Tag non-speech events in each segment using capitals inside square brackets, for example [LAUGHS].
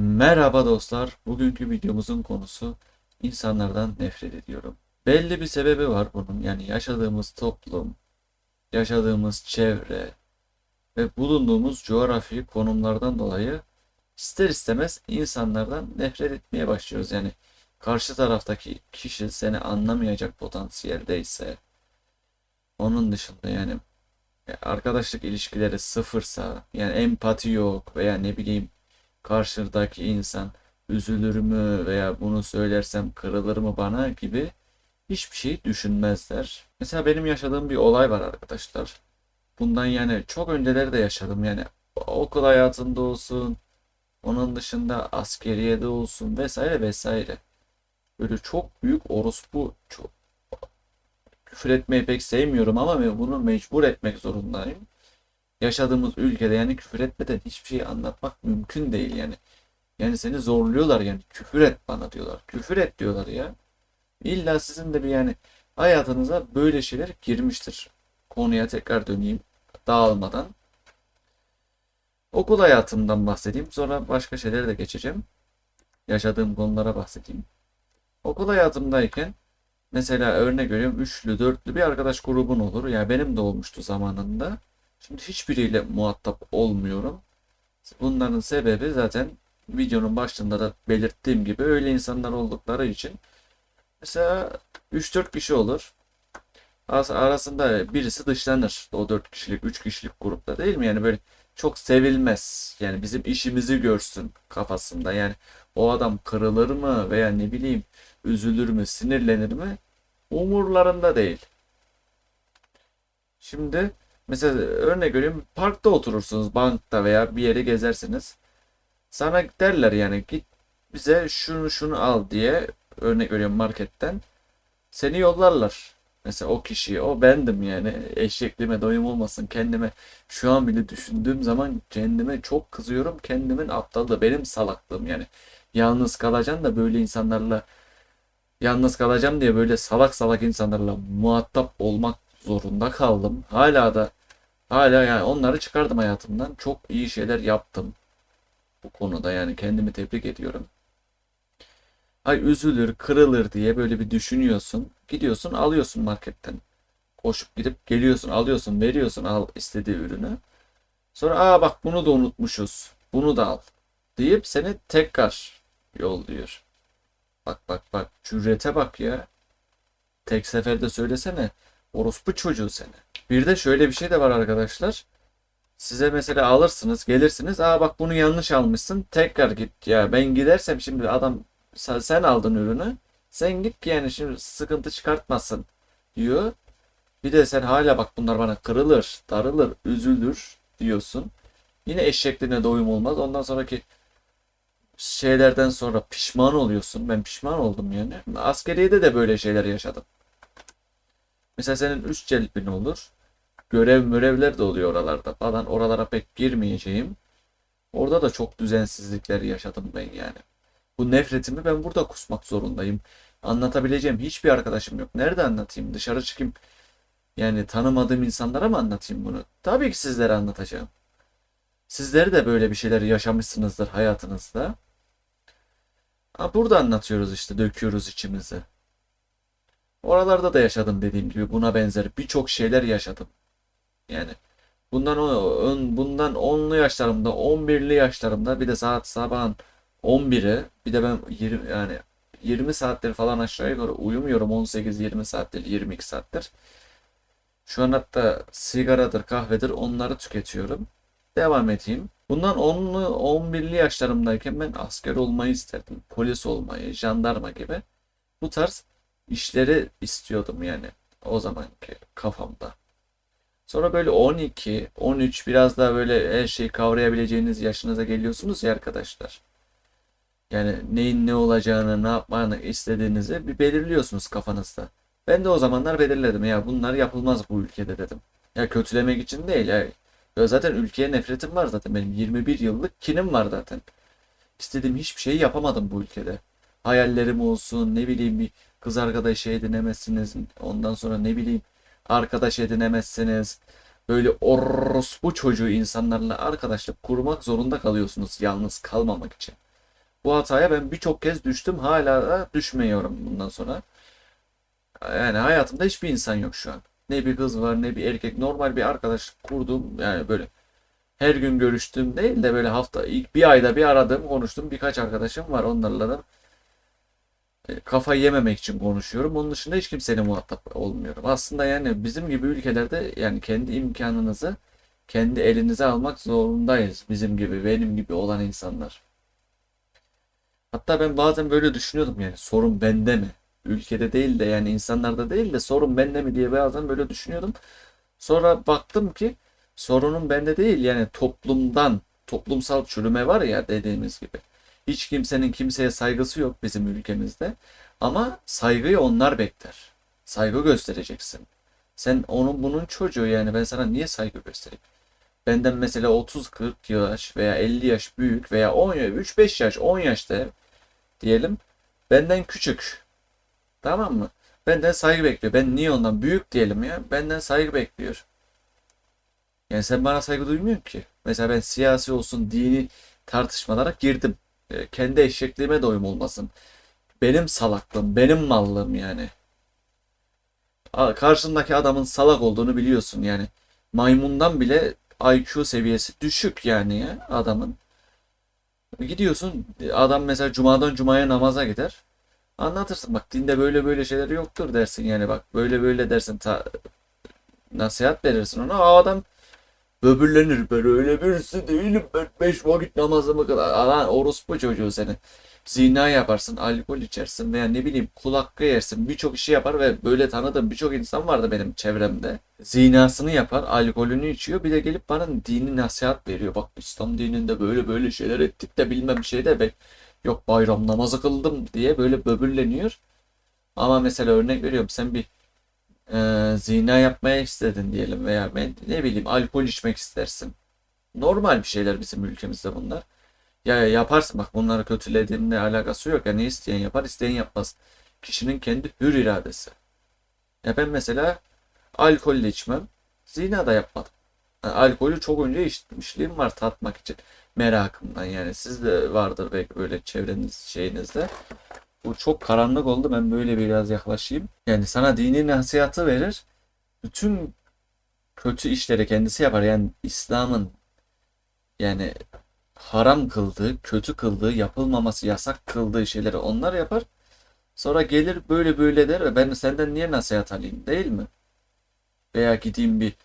Merhaba dostlar. Bugünkü videomuzun konusu insanlardan nefret ediyorum. Belli bir sebebi var bunun. Yani yaşadığımız toplum, yaşadığımız çevre ve bulunduğumuz coğrafi konumlardan dolayı ister istemez insanlardan nefret etmeye başlıyoruz. Yani karşı taraftaki kişi seni anlamayacak potansiyeldeyse onun dışında yani arkadaşlık ilişkileri sıfırsa yani empati yok veya ne bileyim karşıdaki insan üzülür mü veya bunu söylersem kırılır mı bana gibi hiçbir şey düşünmezler. Mesela benim yaşadığım bir olay var arkadaşlar. Bundan yani çok önceleri de yaşadım yani okul hayatında olsun, onun dışında askeriyede olsun vesaire vesaire. Böyle çok büyük orospu çok küfür etmeyi pek sevmiyorum ama bunu mecbur etmek zorundayım yaşadığımız ülkede yani küfür etmeden hiçbir şey anlatmak mümkün değil yani. Yani seni zorluyorlar yani küfür et bana diyorlar. Küfür et diyorlar ya. İlla sizin de bir yani hayatınıza böyle şeyler girmiştir. Konuya tekrar döneyim dağılmadan. Okul hayatımdan bahsedeyim. Sonra başka şeylere de geçeceğim. Yaşadığım konulara bahsedeyim. Okul hayatımdayken mesela örnek veriyorum üçlü dörtlü bir arkadaş grubun olur. Ya yani benim de olmuştu zamanında. Şimdi hiçbiriyle muhatap olmuyorum. Bunların sebebi zaten videonun başında da belirttiğim gibi öyle insanlar oldukları için. Mesela 3-4 kişi olur. Arasında birisi dışlanır. O 4 kişilik, 3 kişilik grupta değil mi? Yani böyle çok sevilmez. Yani bizim işimizi görsün kafasında. Yani o adam kırılır mı veya ne bileyim üzülür mü, sinirlenir mi? Umurlarında değil. Şimdi Mesela örnek veriyorum parkta oturursunuz bankta veya bir yere gezersiniz. Sana derler yani git bize şunu şunu al diye örnek veriyorum marketten. Seni yollarlar. Mesela o kişiyi o bendim yani eşekliğime doyum olmasın kendime şu an bile düşündüğüm zaman kendime çok kızıyorum kendimin aptallığı benim salaklığım yani yalnız kalacaksın da böyle insanlarla yalnız kalacağım diye böyle salak salak insanlarla muhatap olmak zorunda kaldım. Hala da Hala yani onları çıkardım hayatımdan. Çok iyi şeyler yaptım. Bu konuda yani kendimi tebrik ediyorum. Ay üzülür, kırılır diye böyle bir düşünüyorsun. Gidiyorsun alıyorsun marketten. Koşup gidip geliyorsun, alıyorsun, veriyorsun al istediği ürünü. Sonra aa bak bunu da unutmuşuz. Bunu da al. Deyip seni tekrar yolluyor. Bak bak bak cürete bak ya. Tek seferde söylesene. Orospu çocuğu seni. Bir de şöyle bir şey de var arkadaşlar. Size mesela alırsınız, gelirsiniz. Aa bak bunu yanlış almışsın. Tekrar git. Ya ben gidersem şimdi adam sen aldın ürünü. Sen git ki yani şimdi sıkıntı çıkartmasın diyor. Bir de sen hala bak bunlar bana kırılır, darılır, üzülür diyorsun. Yine eşekliğine doyum olmaz. Ondan sonraki şeylerden sonra pişman oluyorsun. Ben pişman oldum yani. Askeriyede de böyle şeyler yaşadım. Mesela senin üst celbin olur. Görev mürevler de oluyor oralarda falan. Oralara pek girmeyeceğim. Orada da çok düzensizlikler yaşadım ben yani. Bu nefretimi ben burada kusmak zorundayım. Anlatabileceğim hiçbir arkadaşım yok. Nerede anlatayım? Dışarı çıkayım. Yani tanımadığım insanlara mı anlatayım bunu? Tabii ki sizlere anlatacağım. Sizleri de böyle bir şeyler yaşamışsınızdır hayatınızda. Ha, burada anlatıyoruz işte, döküyoruz içimizi. Oralarda da yaşadım dediğim gibi buna benzer birçok şeyler yaşadım. Yani bundan on, bundan 10'lu yaşlarımda, 11'li yaşlarımda bir de saat sabahın 11'i bir de ben 20 yani 20 saattir falan aşağı yukarı uyumuyorum 18-20 saattir 22 saattir. Şu an hatta sigaradır kahvedir onları tüketiyorum. Devam edeyim. Bundan 10'lu 11'li yaşlarımdayken ben asker olmayı isterdim. Polis olmayı, jandarma gibi. Bu tarz işleri istiyordum yani o zamanki kafamda. Sonra böyle 12, 13 biraz daha böyle her şeyi kavrayabileceğiniz yaşınıza geliyorsunuz ya arkadaşlar. Yani neyin ne olacağını, ne yapmanı istediğinizi bir belirliyorsunuz kafanızda. Ben de o zamanlar belirledim ya bunlar yapılmaz bu ülkede dedim. Ya kötülemek için değil ya. ya zaten ülkeye nefretim var zaten benim 21 yıllık kinim var zaten. İstediğim hiçbir şeyi yapamadım bu ülkede. Hayallerim olsun ne bileyim bir kız arkadaş edinemezsiniz. Ondan sonra ne bileyim arkadaş edinemezsiniz. Böyle orospu çocuğu insanlarla arkadaşlık kurmak zorunda kalıyorsunuz yalnız kalmamak için. Bu hataya ben birçok kez düştüm. Hala da düşmüyorum bundan sonra. Yani hayatımda hiçbir insan yok şu an. Ne bir kız var ne bir erkek. Normal bir arkadaş kurduğum yani böyle her gün görüştüğüm değil de böyle hafta ilk bir ayda bir aradığım konuştuğum birkaç arkadaşım var. Onlarla da kafayı yememek için konuşuyorum. Onun dışında hiç kimseyle muhatap olmuyorum. Aslında yani bizim gibi ülkelerde yani kendi imkanınızı kendi elinize almak zorundayız. Bizim gibi, benim gibi olan insanlar. Hatta ben bazen böyle düşünüyordum yani sorun bende mi? Ülkede değil de yani insanlarda değil de sorun bende mi diye bazen böyle düşünüyordum. Sonra baktım ki sorunun bende değil yani toplumdan, toplumsal çürüme var ya dediğimiz gibi. Hiç kimsenin kimseye saygısı yok bizim ülkemizde. Ama saygıyı onlar bekler. Saygı göstereceksin. Sen onun bunun çocuğu yani ben sana niye saygı göstereyim? Benden mesela 30-40 yaş veya 50 yaş büyük veya 10 yaş, 3-5 yaş, 10 yaşta diyelim. Benden küçük. Tamam mı? Benden saygı bekliyor. Ben niye ondan büyük diyelim ya? Benden saygı bekliyor. Yani sen bana saygı duymuyorsun ki. Mesela ben siyasi olsun, dini tartışmalara girdim. E, Kendi eşekliğime doyum olmasın. Benim salaklığım, benim mallığım yani. Karşındaki adamın salak olduğunu biliyorsun yani. Maymundan bile IQ seviyesi düşük yani ya adamın. Gidiyorsun adam mesela cumadan cumaya namaza gider. Anlatırsın bak dinde böyle böyle şeyler yoktur dersin yani bak böyle böyle dersin ta, nasihat verirsin ona. O adam böbürlenir ben öyle birisi değilim ben beş vakit namazımı kılar. Alan orospu çocuğu senin. Zina yaparsın, alkol içersin veya ne bileyim kul hakkı yersin. Birçok işi yapar ve böyle tanıdığım birçok insan vardı benim çevremde. Zinasını yapar, alkolünü içiyor. Bir de gelip bana dini nasihat veriyor. Bak İslam dininde böyle böyle şeyler ettik de bilmem şey de ben yok bayram namazı kıldım diye böyle böbürleniyor. Ama mesela örnek veriyorum sen bir e, zina yapmaya istedin diyelim veya ben ne bileyim alkol içmek istersin. Normal bir şeyler bizim ülkemizde bunlar. Ya ya yaparsın bak bunları kötülediğimle alakası yok ya ne isteyen yapar isteyen yapmaz. Kişinin kendi hür iradesi. Ya ben mesela alkolle içmem. Zina da yapmadım. Yani alkolü çok önce içmişliğim var tatmak için. Merakımdan yani. Siz de vardır belki böyle çevreniz şeyinizde. Bu çok karanlık oldu. Ben böyle biraz yaklaşayım. Yani sana dini nasihatı verir. Bütün kötü işleri kendisi yapar. Yani İslam'ın yani haram kıldığı, kötü kıldığı, yapılmaması yasak kıldığı şeyleri onlar yapar. Sonra gelir böyle böyle der ve ben senden niye nasihat alayım değil mi? Veya gideyim bir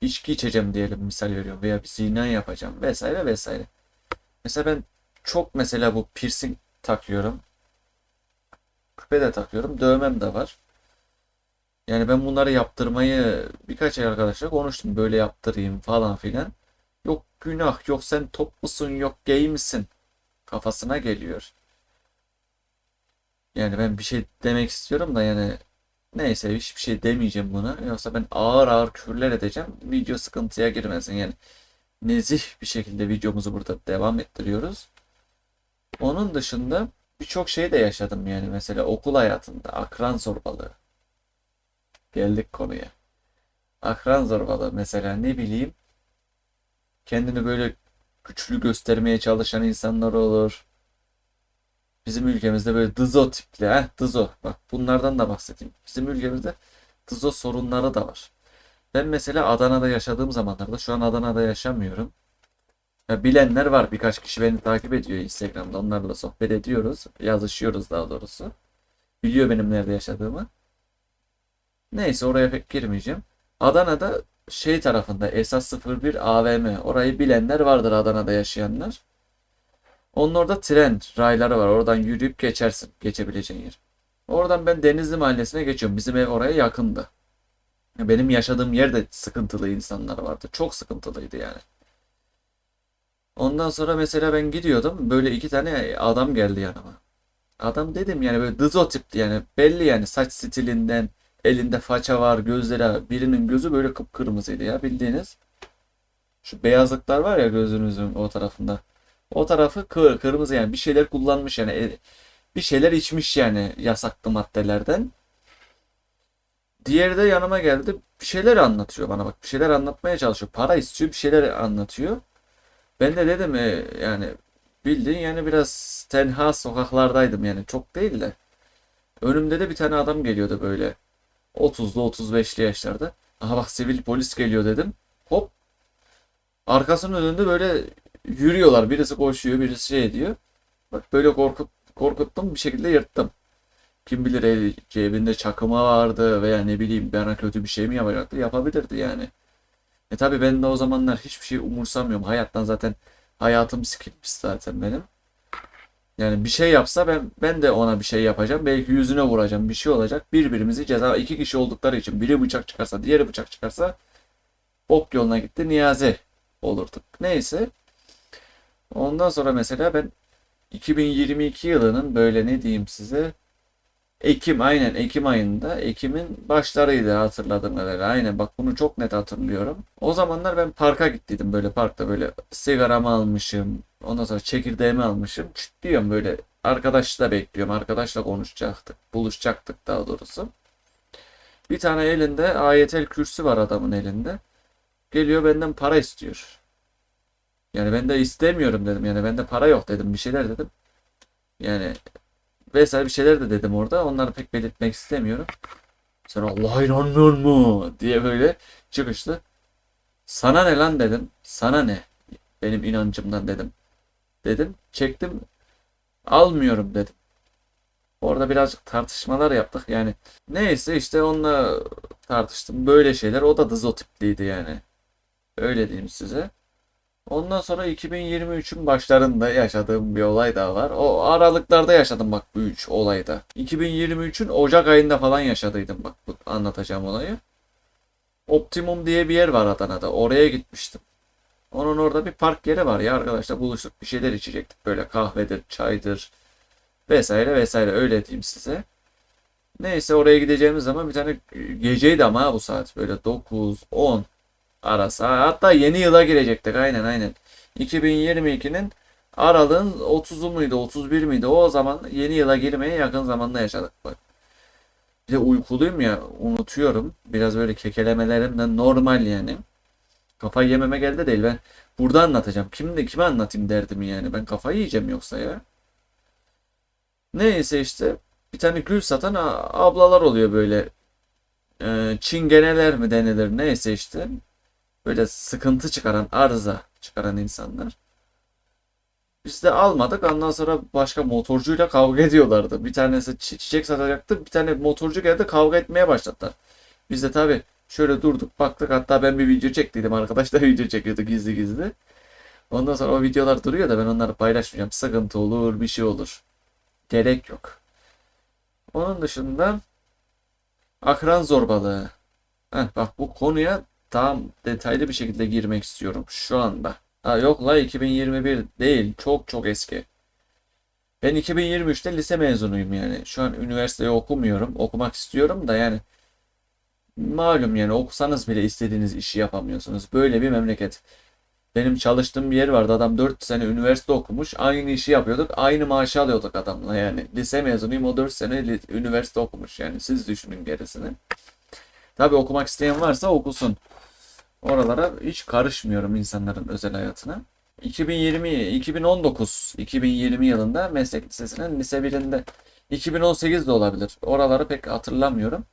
içki içeceğim diyelim misal veriyorum veya bir zina yapacağım vesaire vesaire. Mesela ben çok mesela bu piercing takıyorum. Küpe de takıyorum. Dövmem de var. Yani ben bunları yaptırmayı birkaç arkadaşla konuştum. Böyle yaptırayım falan filan. Yok günah, yok sen top musun, yok gay misin kafasına geliyor. Yani ben bir şey demek istiyorum da yani neyse hiçbir şey demeyeceğim buna. Yoksa ben ağır ağır küfürler edeceğim. Video sıkıntıya girmesin yani. Nezih bir şekilde videomuzu burada devam ettiriyoruz. Onun dışında birçok şey de yaşadım yani mesela okul hayatında akran zorbalığı. Geldik konuya. Akran zorbalığı mesela ne bileyim kendini böyle güçlü göstermeye çalışan insanlar olur. Bizim ülkemizde böyle dızo tipli, ha dızo. Bak bunlardan da bahsedeyim. Bizim ülkemizde dızo sorunları da var. Ben mesela Adana'da yaşadığım zamanlarda, şu an Adana'da yaşamıyorum. Ya bilenler var. Birkaç kişi beni takip ediyor Instagram'da. Onlarla sohbet ediyoruz. Yazışıyoruz daha doğrusu. Biliyor benim nerede yaşadığımı. Neyse oraya pek girmeyeceğim. Adana'da şey tarafında Esas 01 AVM. Orayı bilenler vardır Adana'da yaşayanlar. Onun orada tren rayları var. Oradan yürüyüp geçersin. Geçebileceğin yer. Oradan ben Denizli Mahallesi'ne geçiyorum. Bizim ev oraya yakındı. Benim yaşadığım yerde sıkıntılı insanlar vardı. Çok sıkıntılıydı yani. Ondan sonra mesela ben gidiyordum. Böyle iki tane adam geldi yanıma. Adam dedim yani böyle dızo tipti yani. Belli yani saç stilinden. Elinde faça var, gözleri birinin gözü böyle kıpkırmızıydı ya bildiğiniz. Şu beyazlıklar var ya gözünüzün o tarafında. O tarafı kır, kırmızı yani bir şeyler kullanmış yani E, bir şeyler içmiş yani yasaklı maddelerden. Diğeri de yanıma geldi. Bir şeyler anlatıyor bana bak. Bir şeyler anlatmaya çalışıyor. Para istiyor, bir şeyler anlatıyor. Ben de dedim e, yani Bildiğin yani biraz tenha sokaklardaydım yani çok değil de. Önümde de bir tane adam geliyordu böyle. 30'lu 35'li yaşlarda. Aha bak sivil polis geliyor dedim. Hop. Arkasının önünde böyle yürüyorlar. Birisi koşuyor, birisi şey ediyor. Bak böyle korkut, korkuttum bir şekilde yırttım. Kim bilir el, cebinde çakıma vardı veya ne bileyim bana kötü bir şey mi yapacaktı yapabilirdi yani. E tabi ben de o zamanlar hiçbir şey umursamıyorum. Hayattan zaten hayatım sikilmiş zaten benim. Yani bir şey yapsa ben ben de ona bir şey yapacağım. Belki yüzüne vuracağım. Bir şey olacak. Birbirimizi ceza iki kişi oldukları için biri bıçak çıkarsa diğeri bıçak çıkarsa ok yoluna gitti. Niyazi olurduk. Neyse. Ondan sonra mesela ben 2022 yılının böyle ne diyeyim size Ekim aynen Ekim ayında Ekim'in başlarıydı hatırladığım kadarıyla. Aynen bak bunu çok net hatırlıyorum. O zamanlar ben parka gittiydim böyle parkta böyle sigaramı almışım. Ondan sonra çekirdeğimi almışım. Diyorum böyle arkadaşla bekliyorum. Arkadaşla konuşacaktık. Buluşacaktık daha doğrusu. Bir tane elinde ayetel kürsü var adamın elinde. Geliyor benden para istiyor. Yani ben de istemiyorum dedim. Yani bende para yok dedim. Bir şeyler dedim. Yani vesaire bir şeyler de dedim orada. Onları pek belirtmek istemiyorum. Sen Allah'a inanmıyor mu? diye böyle çıkıştı. Sana ne lan dedim. Sana ne? Benim inancımdan dedim. Dedim. Çektim. Almıyorum dedim. Orada birazcık tartışmalar yaptık. Yani neyse işte onunla tartıştım. Böyle şeyler. O da dızo tipliydi yani. Öyle diyeyim size. Ondan sonra 2023'ün başlarında yaşadığım bir olay daha var. O aralıklarda yaşadım bak bu üç olayda. 2023'ün Ocak ayında falan yaşadıydım bak bu anlatacağım olayı. Optimum diye bir yer var Adana'da. Oraya gitmiştim. Onun orada bir park yeri var ya arkadaşlar buluştuk bir şeyler içecektik. Böyle kahvedir, çaydır vesaire vesaire öyle diyeyim size. Neyse oraya gideceğimiz zaman bir tane geceydi ama bu saat böyle 9, 10 arası. Hatta yeni yıla girecektik aynen aynen. 2022'nin aralığın 30'u muydu 31 miydi o zaman yeni yıla girmeye yakın zamanda yaşadık bak. Bir de uykuluyum ya unutuyorum. Biraz böyle kekelemelerim de normal yani. Kafayı yememe geldi değil ben burada anlatacağım. Kimde kime anlatayım derdimi yani. Ben kafayı yiyeceğim yoksa ya. Neyse işte bir tane gül satan ablalar oluyor böyle. Ee, çingeneler mi denilir neyse işte. Böyle sıkıntı çıkaran, arıza çıkaran insanlar. Biz de almadık. Ondan sonra başka motorcuyla kavga ediyorlardı. Bir tanesi çi- çiçek satacaktı. Bir tane motorcu geldi kavga etmeye başladılar. Biz de tabii şöyle durduk baktık. Hatta ben bir video çektiydim. Arkadaş da [LAUGHS] video çekiyordu gizli gizli. Ondan sonra o videolar duruyor da ben onları paylaşmayacağım. Sıkıntı olur, bir şey olur. Gerek yok. Onun dışında akran zorbalığı. Heh, bak bu konuya tam detaylı bir şekilde girmek istiyorum şu anda. Ha yok la 2021 değil. Çok çok eski. Ben 2023'te lise mezunuyum yani. Şu an üniversiteyi okumuyorum. Okumak istiyorum da yani malum yani okusanız bile istediğiniz işi yapamıyorsunuz. Böyle bir memleket. Benim çalıştığım bir yer vardı. Adam 4 sene üniversite okumuş. Aynı işi yapıyorduk. Aynı maaşı alıyorduk adamla yani. Lise mezunuyum. O 4 sene üniversite okumuş yani. Siz düşünün gerisini. Tabii okumak isteyen varsa okusun. Oralara hiç karışmıyorum insanların özel hayatına. 2020, 2019, 2020 yılında meslek lisesinin lise birinde 2018 de olabilir. Oraları pek hatırlamıyorum.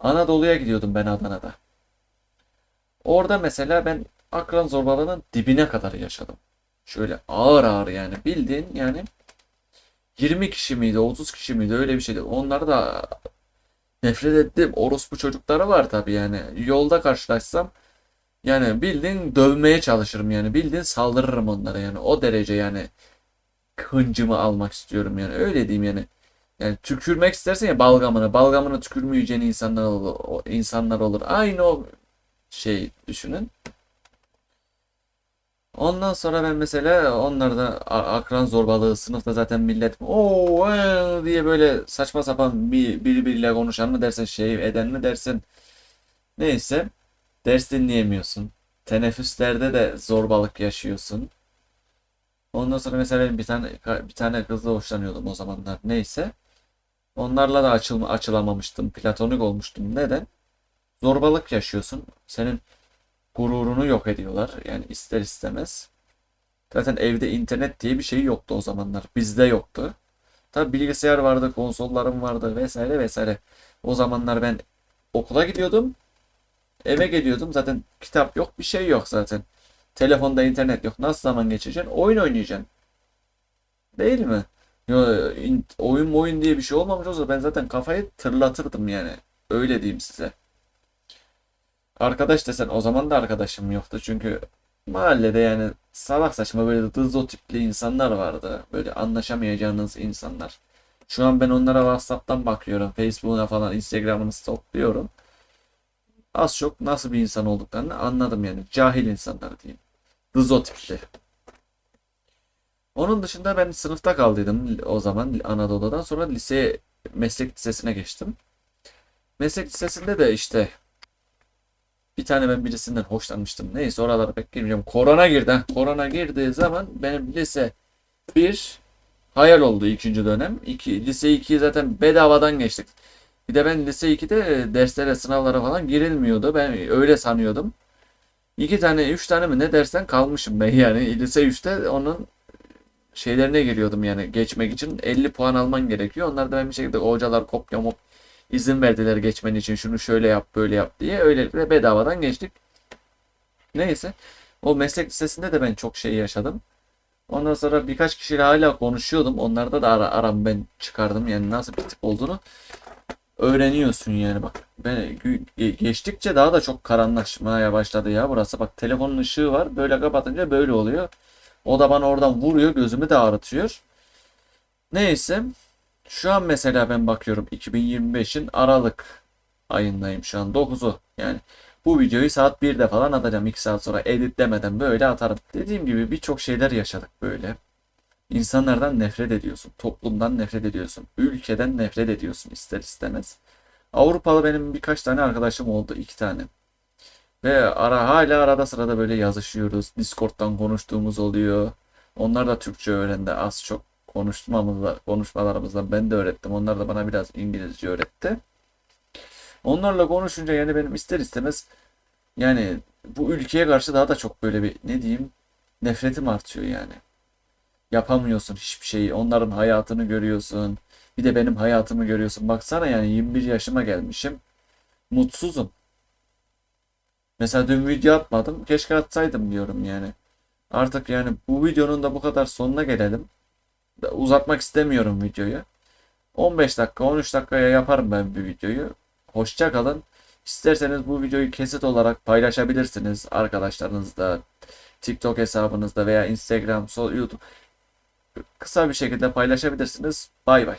Anadolu'ya gidiyordum ben Adana'da. Orada mesela ben akran zorbalığının dibine kadar yaşadım. Şöyle ağır ağır yani bildiğin yani 20 kişi miydi 30 kişi miydi öyle bir şeydi. Onları da nefret ettim. Orospu çocukları var tabii yani. Yolda karşılaşsam yani bildiğin dövmeye çalışırım yani. Bildiğin saldırırım onlara yani. O derece yani hıncımı almak istiyorum yani. Öyle diyeyim yani. Yani tükürmek istersen ya balgamına. Balgamına tükürmeyeceğin insanlar olur. insanlar olur. Aynı o şey düşünün. Ondan sonra ben mesela onlarda a- akran zorbalığı sınıfta zaten millet o diye böyle saçma sapan bir birbiriyle konuşan mı dersin şey eden mi dersin neyse ders dinleyemiyorsun. Teneffüslerde de zorbalık yaşıyorsun. Ondan sonra mesela benim bir tane bir tane kızla hoşlanıyordum o zamanlar. Neyse. Onlarla da açılma, açılamamıştım. Platonik olmuştum. Neden? Zorbalık yaşıyorsun. Senin gururunu yok ediyorlar. Yani ister istemez. Zaten evde internet diye bir şey yoktu o zamanlar. Bizde yoktu. Tabi bilgisayar vardı, konsollarım vardı vesaire vesaire. O zamanlar ben okula gidiyordum. Eve geliyordum. Zaten kitap yok, bir şey yok zaten. Telefonda internet yok. Nasıl zaman geçeceksin? Oyun oynayacaksın. Değil mi? Yo, in- oyun oyun diye bir şey olmamış olsa ben zaten kafayı tırlatırdım yani. Öyle diyeyim size. Arkadaş desen o zaman da arkadaşım yoktu çünkü mahallede yani salak saçma böyle dızo tipli insanlar vardı. Böyle anlaşamayacağınız insanlar. Şu an ben onlara WhatsApp'tan bakıyorum. Facebook'una falan Instagram'ını stalkluyorum. Az çok nasıl bir insan olduklarını anladım yani. Cahil insanlar diyeyim. Dızo tipli. Onun dışında ben sınıfta kaldıydım o zaman Anadolu'dan sonra lise meslek lisesine geçtim. Meslek lisesinde de işte bir tane ben birisinden hoşlanmıştım. Neyse oralara pek girmeyeceğim. Korona girdi. Korona girdiği zaman benim lise 1 hayal oldu ikinci dönem. 2, lise 2'yi zaten bedavadan geçtik. Bir de ben lise 2'de derslere, sınavlara falan girilmiyordu. Ben öyle sanıyordum. İki tane, üç tane mi ne dersten kalmışım ben [LAUGHS] yani. Lise 3'te onun şeylerine giriyordum yani geçmek için 50 puan alman gerekiyor. Onlar da ben bir şekilde hocalar kopya mop izin verdiler geçmen için şunu şöyle yap böyle yap diye. Öylelikle bedavadan geçtik. Neyse. O meslek lisesinde de ben çok şey yaşadım. Ondan sonra birkaç kişiyle hala konuşuyordum. Onlarda da ara, aram ben çıkardım. Yani nasıl bir tip olduğunu öğreniyorsun yani bak. Ben ge- geçtikçe daha da çok karanlaşmaya başladı ya burası. Bak telefonun ışığı var. Böyle kapatınca böyle oluyor. O da bana oradan vuruyor. Gözümü de ağrıtıyor. Neyse. Şu an mesela ben bakıyorum 2025'in Aralık ayındayım şu an 9'u. Yani bu videoyu saat 1'de falan atacağım. 2 saat sonra editlemeden böyle atarım. Dediğim gibi birçok şeyler yaşadık böyle. İnsanlardan nefret ediyorsun. Toplumdan nefret ediyorsun. Ülkeden nefret ediyorsun ister istemez. Avrupalı benim birkaç tane arkadaşım oldu. iki tane. Ve ara hala arada sırada böyle yazışıyoruz. Discord'dan konuştuğumuz oluyor. Onlar da Türkçe öğrendi. Az çok konuşmamızla, konuşmalarımızdan ben de öğrettim. Onlar da bana biraz İngilizce öğretti. Onlarla konuşunca yani benim ister istemez yani bu ülkeye karşı daha da çok böyle bir ne diyeyim nefretim artıyor yani. Yapamıyorsun hiçbir şeyi. Onların hayatını görüyorsun. Bir de benim hayatımı görüyorsun. Baksana yani 21 yaşıma gelmişim. Mutsuzum. Mesela dün video atmadım. Keşke atsaydım diyorum yani. Artık yani bu videonun da bu kadar sonuna gelelim. Uzatmak istemiyorum videoyu. 15 dakika 13 dakikaya yaparım ben bir videoyu. Hoşça kalın. İsterseniz bu videoyu kesit olarak paylaşabilirsiniz arkadaşlarınızla, TikTok hesabınızda veya Instagram, YouTube kısa bir şekilde paylaşabilirsiniz. Bay bay.